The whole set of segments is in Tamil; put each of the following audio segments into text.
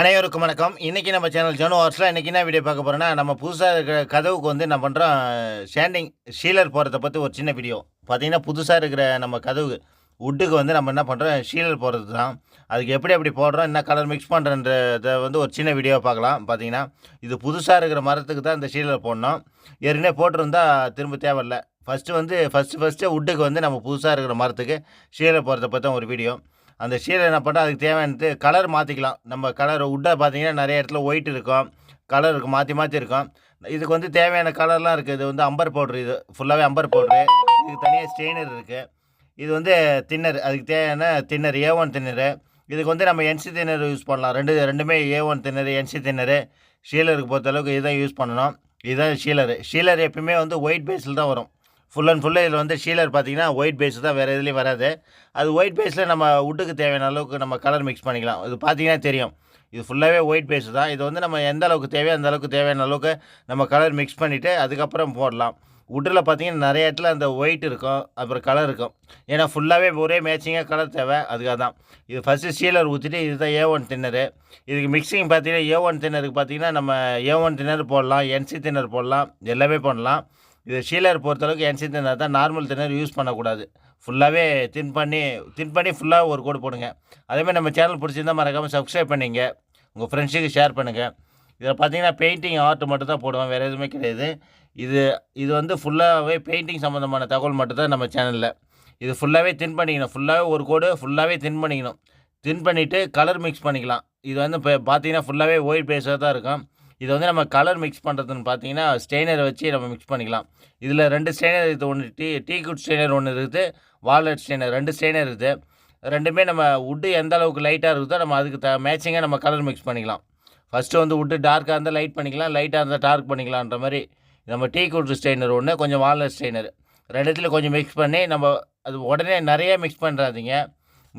அனைவருக்கும் வணக்கம். இன்றைக்கி நம்ம சேனல் ஜனு ஹார்ஸில் இன்றைக்கி என்ன வீடியோ பார்க்க போகிறோன்னா நம்ம புதுசாக இருக்கிற கதவுக்கு வந்து நம்ம பண்ணுறோம் ஸ்டாண்டிங் ஷீலர் போகிறத பற்றி ஒரு சின்ன வீடியோ பார்த்தீங்கன்னா புதுசாக இருக்கிற நம்ம கதவு உட்டுக்கு வந்து நம்ம என்ன பண்ணுறோம் ஷீலர் போடுறது தான் அதுக்கு எப்படி எப்படி போடுறோம்? என்ன கலர் மிக்ஸ் பண்ணுறன்றதை வந்து ஒரு சின்ன வீடியோ பார்க்கலாம். பார்த்தீங்கன்னா இது புதுசாக இருக்கிற மரத்துக்கு தான் இந்த ஷீலர் போடணும். ஏற்கனவே போட்டிருந்தா திரும்ப தேவையில்லை. ஃபஸ்ட்டு வந்து ஃபஸ்ட்டு ஃபஸ்ட்டு உட்டுக்கு வந்து நம்ம புதுசாக இருக்கிற மரத்துக்கு ஷீலர் போகிறத பற்றி ஒரு வீடியோ அந்த ஷீலை என்ன பண்ணால் அதுக்கு தேவையானது கலர் மாற்றிக்கலாம் நம்ம கலர் உட்டை பார்த்தீங்கன்னா நிறைய இடத்துல ஒயிட் இருக்கும். கலர் இருக்கும் மாற்றி மாற்றி இருக்கும். இதுக்கு வந்து தேவையான கலர்லாம் இருக்குது இது வந்து அம்பர் பவுட்ரு இது ஃபுல்லாகவே அம்பர் பவுட்ரு இதுக்கு தனியாக ஸ்டெயினர் இருக்குது இது வந்து தின்னர் அதுக்கு தேவையான தின்னர் ஏ ஒன் தின்னரு இதுக்கு வந்து நம்ம என்சி தின்னர் யூஸ் பண்ணலாம். ரெண்டு ரெண்டுமே A one thinner NC thinner ஷீலருக்கு பொறுத்தளவுக்கு இதுதான் யூஸ் பண்ணணும். இதுதான் ஷீலரு ஷீலர் எப்பயுமே வந்து ஒயிட் பேஸில் தான் வரும். ஃபுல் அண்ட் ஃபுல்லாக இதில் வந்து ஷீலர் பார்த்தீங்கன்னா ஒயிட் பேஸ் தான் வேறு எதுலேயும் வராது. அது ஒயிட் பேஸில் நம்ம உட்டுக்கு தேவையான அளவுக்கு நம்ம கலர் மிக்ஸ் பண்ணிக்கலாம். இது பார்த்தீங்கன்னா தெரியும். இது ஃபுல்லாகவே ஒயிட் பேஸ் தான். இது வந்து நம்ம எந்த அளவுக்கு தேவையோ அந்த அளவுக்கு தேவையான அளவுக்கு நம்ம கலர் மிக்ஸ் பண்ணிவிட்டு அதுக்கப்புறம் போடலாம். உட்டில் பார்த்தீங்கன்னா நிறைய இடத்துல அந்த ஒயிட் இருக்கும். அப்புறம் கலர் இருக்கும். ஏன்னா ஃபுல்லாகவே ஒரே மேட்சிங்காக கலர் தேவை. அதுக்காக தான் இது ஃபஸ்ட்டு சீலர் ஊற்றிட்டு இதுதான் ஏ ஒன் தின்னரு இதுக்கு மிக்சிங் பார்த்தீங்கன்னா ஏ ஒன் தின்னருக்கு பார்த்தீங்கன்னா நம்ம ஏ ஒன் தின்னர் போடலாம். என்சி தின்னர் போடலாம். எல்லாமே பண்ணலாம் இது ஷீலர் பொறுத்தளவுக்கு என்சி தின்னா தான். நார்மல் தின்னர் யூஸ் பண்ணக்கூடாது. ஃபுல்லாகவே தின் பண்ணி தின் பண்ணி ஃபுல்லாக ஒரு கோடு போடுங்க. அதேமாதிரி நம்ம சேனல் பிடிச்சிருந்தா மறக்காமல் சப்ஸ்கிரைப் பண்ணிங்க. உங்கள் ஃப்ரெண்ட்ஸுக்கு ஷேர் பண்ணுங்கள் இதில் பார்த்தீங்கன்னா பெயிண்டிங் ஆர்ட் மட்டும் தான் போடுவேன். வேறு எதுவுமே கிடையாது. இது இது வந்து ஃபுல்லாகவே பெயிண்டிங் சம்மந்தமான தகவல் மட்டும் தான் நம்ம சேனலில் இது ஃபுல்லாகவே தின் பண்ணிக்கணும். ஃபுல்லாகவே ஒரு கோடு ஃபுல்லாகவே தின் பண்ணிக்கணும். தின் பண்ணிவிட்டு கலர் மிக்ஸ் பண்ணிக்கலாம். இது வந்து இப்போ பார்த்தீங்கன்னா ஃபுல்லாகவே ஒயிட் பேஸாக தான் இருக்கும். இது வந்து நம்ம கலர் மிக்ஸ் பண்ணுறதுன்னு பார்த்தீங்கன்னா ஸ்டெயினரை வச்சு நம்ம மிக்ஸ் பண்ணிக்கலாம். இதில் ரெண்டு ஸ்டெயினர் இது ஒன்று டீ டீ குட் ஸ்டெயினர் ஒன்று இருக்குது. வால்நட் ஸ்டெயினர் ரெண்டு ஸ்டெயினர் இருக்குது. ரெண்டுமே நம்ம உட்டு எந்த அளவுக்கு லைட்டாக இருக்குதோ நம்ம அதுக்கு த மேட்சிங்காக நம்ம கலர் மிக்ஸ் பண்ணிக்கலாம். ஃபஸ்ட்டு வந்து உட்டு டார்க்காக இருந்தால் லைட் பண்ணிக்கலாம். லைட்டாக இருந்தால் டார்க் பண்ணிக்கலான்ற மாதிரி நம்ம டீ குட் ஸ்டெயினர் ஒன்று கொஞ்சம் வால்நட் ஸ்டெயினர் ரெண்டுத்தில் கொஞ்சம் மிக்ஸ் பண்ணி நம்ம அது உடனே நிறைய மிக்ஸ் பண்ணுறாதீங்க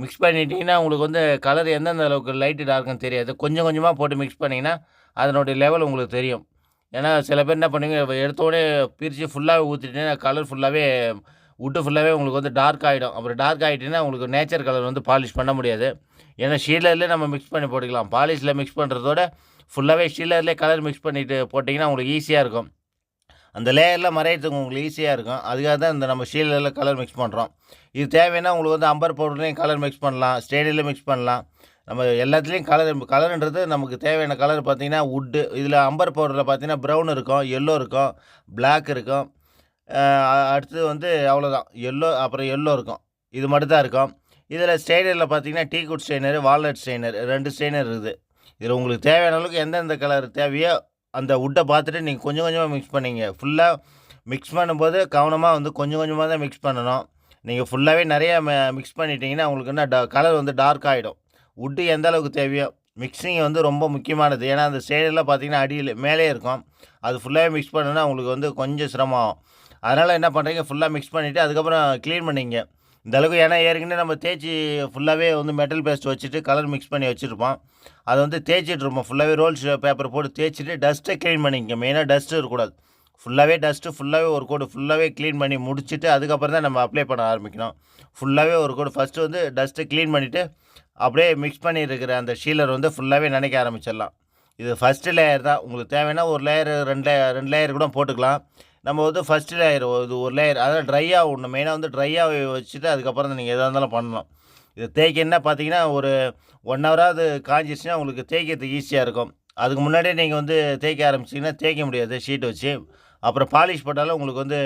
மிக்ஸ் பண்ணிட்டீங்கன்னா உங்களுக்கு வந்து கலர் எந்தெந்த அளவுக்கு லைட்டு டார்க்குன்னு தெரியாது. கொஞ்சம் கொஞ்சமாக போட்டு மிக்ஸ் பண்ணிங்கன்னா அதனுடைய லெவல் உங்களுக்கு தெரியும். ஏன்னா சில பேர் என்ன பண்ணுவீங்க எடுத்தோடனே பிரித்து ஃபுல்லாகவே ஊற்றிட்டீங்கன்னா கலர் ஃபுல்லாகவே உட்டு ஃபுல்லாகவே உங்களுக்கு வந்து டார்க் ஆகிடும் அப்புறம் டார்க் ஆகிட்டுன்னா உங்களுக்கு நேச்சர் கலர் வந்து பாலிஷ் பண்ண முடியாது. ஏன்னா ஷீலர்லேயே நம்ம மிக்ஸ் பண்ணி போட்டுக்கலாம். பாலிஷில் மிக்ஸ் பண்ணுறதோட ஃபுல்லாகவே ஷீலர்லேயே கலர் மிக்ஸ் பண்ணிவிட்டு போட்டிங்கன்னா உங்களுக்கு ஈஸியாக இருக்கும். அந்த லேயரில் மறையிறதுக்கு உங்களுக்கு ஈஸியாக இருக்கும். அதுக்காக தான் இந்த நம்ம ஷீலரில் கலர் மிக்ஸ் பண்ணுறோம் இது தேவைன்னா உங்களுக்கு வந்து அம்பர் பவுடர்லேயும் கலர் மிக்ஸ் பண்ணலாம். ஸ்டேடியில் மிக்ஸ் பண்ணலாம். நம்ம எல்லாத்துலேயும் கலர் கலருன்றது நமக்கு தேவையான கலர் பார்த்திங்கன்னா உட்டு இதில் அம்பர் பவுடரில் பார்த்தீங்கன்னா ப்ரௌன் இருக்கும் எல்லோ இருக்கும் பிளாக் இருக்கும். அடுத்தது வந்து அவ்வளோதான் எல்லோ அப்புறம் எல்லோ இருக்கும். இது மட்டும் தான் இருக்கும். இதில் ஸ்டெயினரில் பார்த்தீங்கன்னா teak wood stainer walnut stainer ரெண்டு ஸ்டெயினர் இருக்குது. இதில் உங்களுக்கு தேவையான அளவுக்கு எந்தெந்த கலர் தேவையோ அந்த உட்டை பார்த்துட்டு நீங்கள் கொஞ்சம் கொஞ்சமாக மிக்ஸ் பண்ணிங்க. ஃபுல்லாக மிக்ஸ் பண்ணும்போது கவனமாக வந்து கொஞ்சம் கொஞ்சமாக தான் மிக்ஸ் பண்ணணும். நீங்கள் ஃபுல்லாகவே நிறைய மிக்ஸ் பண்ணிட்டீங்கன்னா உங்களுக்கு என்ன ட கலர் வந்து டார்க் ஆகிடும் உட்டு எந்த அளவுக்கு தேவையோ மிக்ஸிங் வந்து ரொம்ப முக்கியமானது. ஏன்னா அந்த சைடெல்லாம் பார்த்தீங்கன்னா அடியில் மேலே இருக்கும். அது ஃபுல்லாகவே மிக்ஸ் பண்ணுன்னா உங்களுக்கு வந்து கொஞ்சம் சிரமம் ஆகும். அதனால் என்ன பண்ணுறீங்க ஃபுல்லாக மிக்ஸ் பண்ணிவிட்டு அதுக்கப்புறம் க்ளீன் பண்ணிங்க. இந்த அளவுக்கு ஏன்னா ஏற்கனவே நம்ம தேய்ச்சி ஃபுல்லாகவே வந்து மெட்டல் பேஸ்ட் வச்சுட்டு கலர் மிக்ஸ் பண்ணி வச்சுருப்போம். அதை வந்து தேய்ச்சிட்டு இருப்போம். ஃபுல்லாகவே ரோல்ஸ் பேப்பர் போட்டு தேய்ச்சிட்டு டஸ்ட்டை க்ளீன் பண்ணிங்க மெயினாக டஸ்ட்டு இருக்கக்கூடாது. ஃபுல்லாகவே டஸ்ட்டு ஃபுல்லாகவே ஒரு கோடு ஃபுல்லாகவே க்ளீன் பண்ணி முடிச்சுட்டு அதுக்கப்புறம் தான் நம்ம அப்ளை பண்ண ஆரம்பிக்கணும். ஃபுல்லாகவே ஒரு கோடு ஃபஸ்ட்டு வந்து டஸ்ட்டை க்ளீன் பண்ணிவிட்டு அப்படியே மிக்ஸ் பண்ணியிருக்கிற அந்த ஷீலர் வந்து ஃபுல்லாகவே நினைக்க ஆரம்பிச்சிடலாம். இது ஃபஸ்ட்டு லேயர் தான். உங்களுக்கு தேவைன்னா ஒரு லேயர் ரெண்டு லேயர் ரெண்டு லேயர் கூட போட்டுக்கலாம். நம்ம வந்து ஃபஸ்ட்டு லேயர் இது ஒரு லேயர் அதாவது ட்ரையாக விடணும் மெயினாக வந்து ட்ரையாக வச்சுட்டு அதுக்கப்புறம் தான் நீங்கள் எதாக இருந்தாலும் பண்ணணும் இது தேய்க்கன்னா பார்த்தீங்கன்னா ஒரு ஒன் ஹவராவது காஞ்சிச்சுன்னா உங்களுக்கு தேய்க்கிறதுக்கு ஈஸியாக இருக்கும். அதுக்கு முன்னாடியே நீங்கள் வந்து தேய்க்க ஆரம்பிச்சிங்கன்னா தேய்க்க முடியாது ஷீட் வச்சு. அப்புறம் பாலிஷ் போட்டாலும் உங்களுக்கு வந்து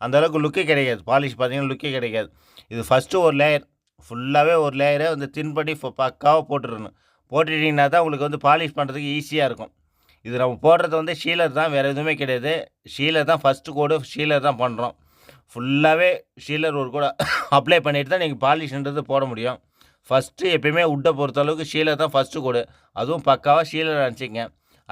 அந்தளவுக்கு லுக்கே கிடைக்காது. பாலிஷ் பார்த்தீங்கன்னா லுக்கே கிடைக்காது. இது ஃபஸ்ட்டு ஒரு லேயர் ஃபுல்லாகவே ஒரு லேயரை வந்து தின் பண்ணி பக்காவாக போட்டுடணும். போட்டுட்டிங்கன்னா தான் உங்களுக்கு வந்து பாலிஷ் பண்ணுறதுக்கு ஈஸியாக இருக்கும். இது நம்ம போடுறது வந்து ஷீலர் தான் வேறு எதுவுமே கிடையாது. ஷீலர் தான் ஃபஸ்ட்டு கோடு ஷீலர் தான் பண்ணுறோம் ஃபுல்லாகவே ஷீலர் ஒரு கூட அப்ளை பண்ணிட்டு தான் நீங்கள் பாலிஷ்ன்றது போட முடியும். ஃபஸ்ட்டு எப்பயுமே உட்டை பொறுத்தளவுக்கு ஷீலர் தான் ஃபஸ்ட்டு கோடு அதுவும் பக்காவாக ஷீலர் அனுப்பிச்சிங்க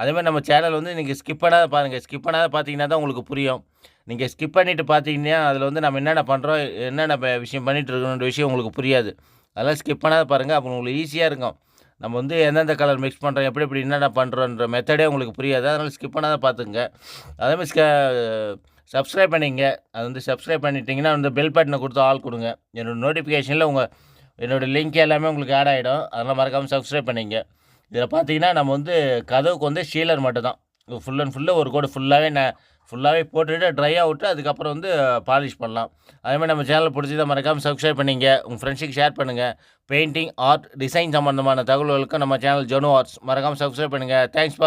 அதேமாதிரி நம்ம சேனல் வந்து நீங்கள் ஸ்கிப் பண்ணாத பாருங்கள் ஸ்கிப் பண்ணாத பார்த்தீங்கன்னா தான் உங்களுக்கு புரியும். நீங்கள் ஸ்கிப் பண்ணிவிட்டு பார்த்தீங்கன்னா அதில் வந்து நம்ம என்னென்ன பண்ணுறோம் என்னென்ன விஷயம் பண்ணிகிட்டு இருக்கணுன்ற விஷயம் உங்களுக்கு புரியாது. அதெல்லாம் ஸ்கிப் பண்ணாத பாருங்கள் அப்போ உங்களுக்கு ஈஸியாக இருக்கும். நம்ம வந்து எந்தெந்த கலர் மிக்ஸ் பண்ணுறோம் எப்படி எப்படி என்னென்ன பண்ணுறோன்ற மெத்தடே உங்களுக்கு புரியாது. அதனால் ஸ்கிப் பண்ணாத பார்த்துங்க அதேமாதிரி ஸ்க சப்ஸ்கிரைப் பண்ணிங்க. அது வந்து சப்ஸ்கிரைப் பண்ணிட்டீங்கன்னா வந்து பெல் பட்டனை கொடுத்து ஆள் கொடுங்க. என்னோடய நோட்டிஃபிகேஷனில் உங்கள் என்னோடய லிங்க் எல்லாமே உங்களுக்கு ஆட் ஆகிடும் அதெல்லாம் மறக்காமல் சப்ஸ்கிரைப் பண்ணிங்க. இதில் பார்த்தீங்கன்னா நம்ம வந்து கதவுக்கு வந்து ஷீலர் மட்டும் தான் ஃபுல் அண்ட் ஃபுல்லாக ஒரு கோடு ஃபுல்லாகவே ந ஃபுல்லாகவே போட்டுவிட்டு ட்ரையாக விட்டு அதுக்கப்புறம் வந்து பாலிஷ் பண்ணலாம். அதேமாதிரி நம்ம சேனல் பிடிச்சதை மறக்காமல் சப்ஸ்கிரைப் பண்ணிங்க. உங்கள் ஃப்ரெண்ட்ஸுக்கு ஷேர் பண்ணுங்கள் பெயிண்டிங் ஆர்ட் டிசைன் சம்மந்தமான தகவல்களுக்கு நம்ம சேனல் ஜனு ஆர்ட்ஸ் மறக்காமல் சப்ஸ்கிரைப் பண்ணுங்கள் தேங்க்ஸ்